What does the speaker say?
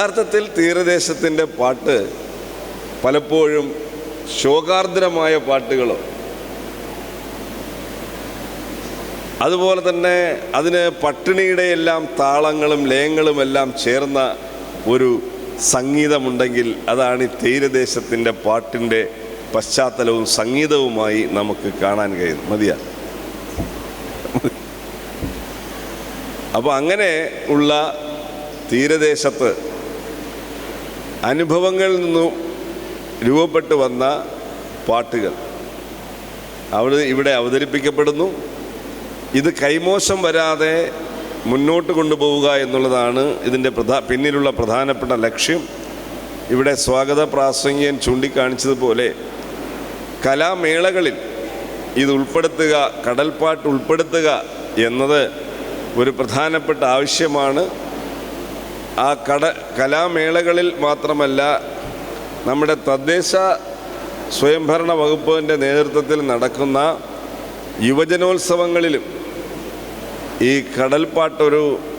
യഥാർത്ഥത്തിൽ തീരദേശത്തിന്റെ പാട്ട് പലപ്പോഴും ശോകാർദ്രമായ പാട്ടുകളോ. അതുപോലെ തന്നെ അതിന് പട്ടിണിയുടെ എല്ലാം താളങ്ങളും ലയങ്ങളും എല്ലാം ചേർന്ന ഒരു സംഗീതമുണ്ടെങ്കിൽ അതാണ് ഈ തീരദേശത്തിന്റെ പാട്ടിന്റെ പശ്ചാത്തലവും സംഗീതവുമായി നമുക്ക് കാണാൻ കഴിയും മതിയാ? അപ്പോൾ അങ്ങനെ ഉള്ള തീരദേശത്ത് അനുഭവങ്ങളിൽ നിന്നും രൂപപ്പെട്ടു വന്ന പാട്ടുകൾ. അവിടെ ഇവിടെ അവതരിപ്പിക്കപ്പെടുന്നു. ഇത് കൈമോശം വരാതെ മുന്നോട്ട് കൊണ്ടുപോവുക എന്നുള്ളതാണ് ഇതിന്റെ പ്രധാ പിന്നിലുള്ള പ്രധാനപ്പെട്ട ലക്ഷ്യം. ഇവിടെ സ്വാഗത പ്രാസംഗ്യൻ ചൂണ്ടിക്കാണിച്ചതുപോലെ കലാമേളകളിൽ ഇത് ഉൾപ്പെടുത്തുക കടൽപ്പാട്ട് ഉൾപ്പെടുത്തുക എന്നത് ഒരു പ്രധാനപ്പെട്ട ആവശ്യമാണ്. ആ കട കലാമേളകളിൽ മാത്രമല്ല നമ്മുടെ തദ്ദേശ സ്വയംഭരണ വകുപ്പിന്റെ നേതൃത്വത്തിൽ നടക്കുന്ന യുവജനോത്സവങ്ങളിലും ഈ കടൽപ്പാട്ടൊരു